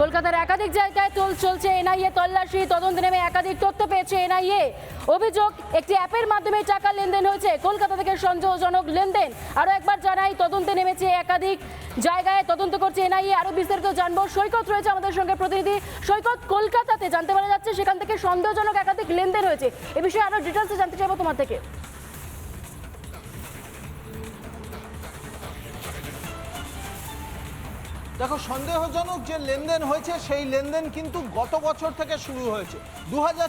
কলকাতার একাধিক জায়গায় তোল চলছে এনআইএ তল্লাশি, তদন্তে নেমে একাধিক তথ্য পেয়েছে এনআইএ। অভিযোগ, একটি অ্যাপের মাধ্যমে টাকা লেনদেন হয়েছে। কলকাতা থেকে সন্দেহজনক লেনদেন। আরও একবার জানাই, তদন্তে নেমেছে একাধিক জায়গায় তদন্ত করছে এনআইএ। আরও বিস্তারিত জানব। সৈকত রয়েছে আমাদের সঙ্গে প্রতিনিধি। সৈকত, কলকাতাতে জানতে পারা যাচ্ছে সেখান থেকে সন্দেহজনক একাধিক লেনদেন হয়েছে। এ বিষয়ে আরও ডিটেলসে জানতে চাইব তোমার থেকে। দেখো, সন্দেহজনক যে লেনদেন হয়েছে, সেই লেনদেন কিন্তু গত বছর থেকে শুরু হয়েছে। দু হাজার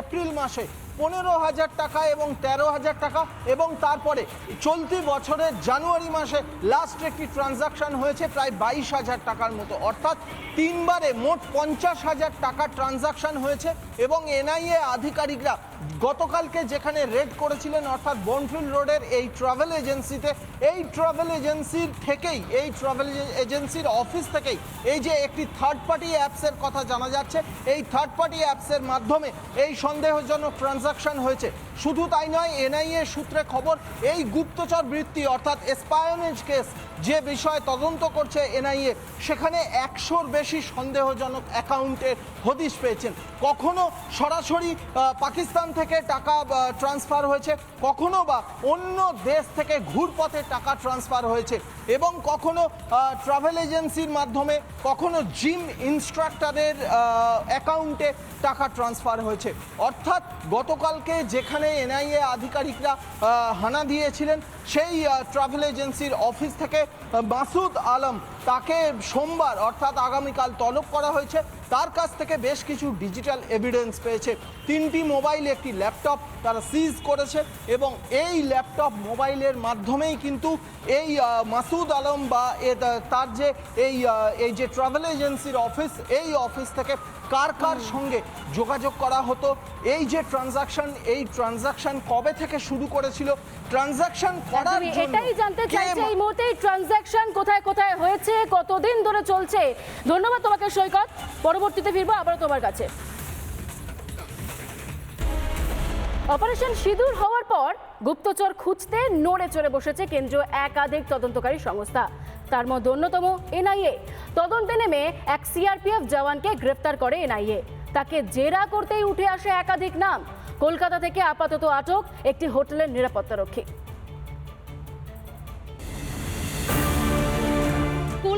এপ্রিল মাসে পনেরো হাজার টাকা এবং তেরো হাজার টাকা এবং তারপরে চলতি বছরের জানুয়ারি মাসে লাস্ট একটি ট্রানজাকশন হয়েছে, প্রায় বাইশ হাজার টাকার মতো। অর্থাৎ তিনবারে মোট পঞ্চাশ হাজার টাকা ট্রানজাকশন হয়েছে এবং এনআইএ আধিকারিকরা গতকালকে যেখানে রেড করেছিলেন, অর্থাৎ বনফিল্ড রোডের এই ট্রাভেল এজেন্সিতে এই ট্রাভেল এজেন্সির থেকেই, এই ট্রাভেল এজেন্সির অফিস থেকেই এই যে একটি থার্ড পার্টি অ্যাপসের কথা জানা যাচ্ছে, এই থার্ড পার্টি অ্যাপসের মাধ্যমে এই সন্দেহজনক ট্রানজাকশন হয়েছে। শুধু তাই নয় এনআইএ সূত্রে খবর এই গুপ্তচর বৃত্তি অর্থাৎ স্পায়োনেজ কেস যে বিষয়ে তদন্ত করছে এনআইএ, সেখানে একশোর বেশি সন্দেহজনক অ্যাকাউন্টের হদিশ পেয়েছেন। কখনো সরাসরি পাকিস্তান থেকে টাকা ট্রান্সফার হয়েছে, কখনো বা অন্য দেশ থেকে ঘুরপথে টাকা ট্রান্সফার হয়েছে এবং কখনো ট্রাভেল এজেন্সির মাধ্যমে, কখনো জিম ইনস্ট্রাক্টরের অ্যাকাউন্টে টাকা ট্রান্সফার হয়েছে। অর্থাৎ গতকালকে যেখানে এনআইএ আধিকারিকরা হানা দিয়েছিলেন, সেই ট্রাভেল এজেন্সির অফিস থেকে মাসুদ আলম। তাকে সোমবার অর্থাৎ আগামীকাল তলব করা হয়েছে। তার কাছ থেকে বেশ কিছু ডিজিটাল এভিডেন্স পেয়েছে। তিনটি মোবাইল একটি ল্যাপটপ তারা সিজ করেছে এবং এই ল্যাপটপ মোবাইলের মাধ্যমেই কিন্তু এই মাসুদ আলম বা এ তার যে এই এই যে ট্রাভেল এজেন্সির অফিস এই অফিস থেকে কার কার সঙ্গে যোগাযোগ করা হতো এই যে ট্রানজাকশন এই ট্রানজাকশন কবে থেকে শুরু করেছিল ট্রানজাকশন করার একদমই জন্য এটাই জানতে চাইছে এই মুহূর্তে ট্রানজাকশন কোথায় কোথায় হয়েছে? কতদিন ধরে চলছে? ধন্যবাদ তোমাকে, সৈকত। পরবর্তীতে ফিরবো আবার তোমার কাছে। অপারেশন সিঁদুর হওয়ার পর গুপ্তচর খুঁজতে নড়ে চড়ে বসেছে কেন্দ্রীয় একাধিক তদন্তকারী সংস্থা। তার মধ্যে অন্যতম এনআইএ। তদন্তে নেমে এক সিআরপিএফ জওয়ানকে গ্রেফতার করে এনআইএ। তাকে জেরা করতেই উঠে আসে একাধিক নাম। কলকাতা থেকে আপাতত আটক একটি হোটেলের নিরাপত্তারক্ষী।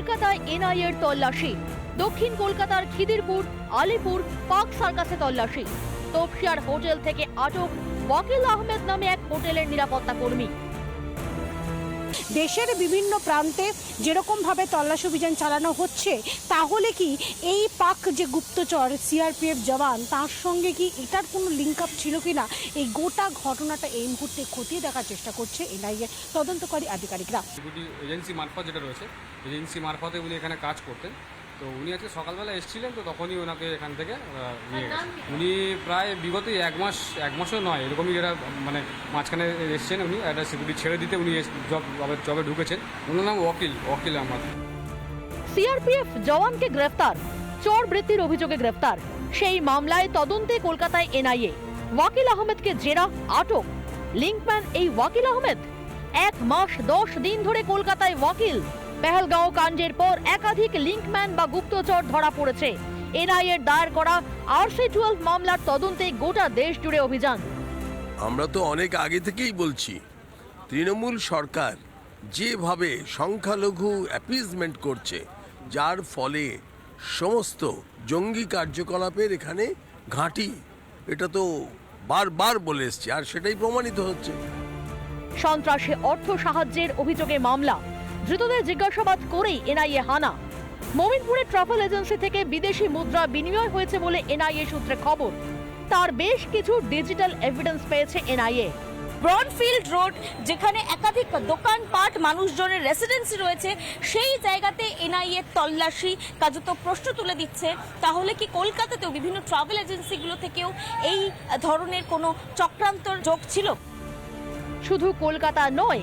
কলকাতায় এনআইএর তল্লাশি। দক্ষিণ কলকাতার খিদিরপুর, আলিপুর পার্ক সার্কাসে তল্লাশি। তপসিয়ার হোটেল থেকে আটক ওয়াকিল আহমেদ নামে এক হোটেলের নিরাপত্তা কর্মী। দেশের বিভিন্ন প্রান্তে যেরকমভাবে তল্লাশি অভিযান চালানো হচ্ছে, তাহলে কি এই পাক যে গুপ্তচর সিআরপিএফ জওয়ান, তার সঙ্গে কি এটার কোনো লিঙ্ক আপ ছিল কি না এই গোটা ঘটনাটা এই মুহূর্তে খতিয়ে দেখার চেষ্টা করছে এনআইএ তদন্তকারী আধিকারিকরা। এজেন্সি মারফত যেটা রয়েছে এজেন্সি মারফতে উনি এখানে কাজ করতেন তো উনি আজকে সকালবেলা এসেছিলেন তো তখনই ওনাকে এখান থেকে নিয়ে গেছে। উনি প্রায় বিগত এক মাস এক মাসও নয় এরকমই যেটা মানে মাঝখানে এসেছেন উনি একটা সিকিউরিটি ছেড়ে দিতে উনি জব জবে ঢুকেছেন। ওনার নাম ওয়াকিল ওয়াকিল আহমদ। সিআরপিএফ জওয়ানকে গ্রেফতার চোর বৃত্তির অভিযোগে গ্রেফতার। সেই মামলায় তদন্তে কলকাতায় এনআইএ। ওয়াকিল আহমেদকে জেরা আটক। লিঙ্কম্যান এই ওয়াকিল আহমেদ? এক মাস দশ দিন ধরে কলকাতায় ওয়াকিল। পেহেলগাঁও কাণ্ডের পর একাধিক লিঙ্কম্যান বা গুপ্তচর ধরা পড়েছে। এনআইএর দায়ের করা আরসি টুয়েলভ মামলার তদন্তে গোটা দেশ জুড়ে অভিযান। আমরা তো অনেক আগে থেকেই বলছি তৃণমূল সরকার যেভাবে সংখ্যালঘু অ্যাপিজমেন্ট করছে যার ফলে সমস্ত জঙ্গি কার্যকলাপের এখানে ঘাঁটি এটা তো বারবার বলে এসছে আর সেটাই প্রমাণিত হচ্ছে। সন্ত্রাসে অর্থ সাহায্যের অভিযোগে মামলা। ধৃতদের জিজ্ঞাসাবাদ করেই এনআইএ হানা। মোমিনপুরের ট্রাভেল এজেন্সি থেকে বিদেশি মুদ্রা বিনিময় হয়েছে বলে এনআইএ সূত্রে খবর। তার বেশ কিছু ডিজিটাল এভিডেন্স পেয়েছে এনআইএ। ব্রনফিল্ড রোড যেখানে একাধিক দোকানপাট মানুষজনের রেসিডেন্সি রয়েছে সেই জায়গাতে এনআইএ তল্লাশি। কার্যত প্রশ্ন তুলে দিচ্ছে তাহলে কি কলকাতাতেও বিভিন্ন ট্রাভেল এজেন্সিগুলো থেকেও এই ধরনের কোনো চক্রান্তর যোগ ছিল? শুধু কলকাতা নয়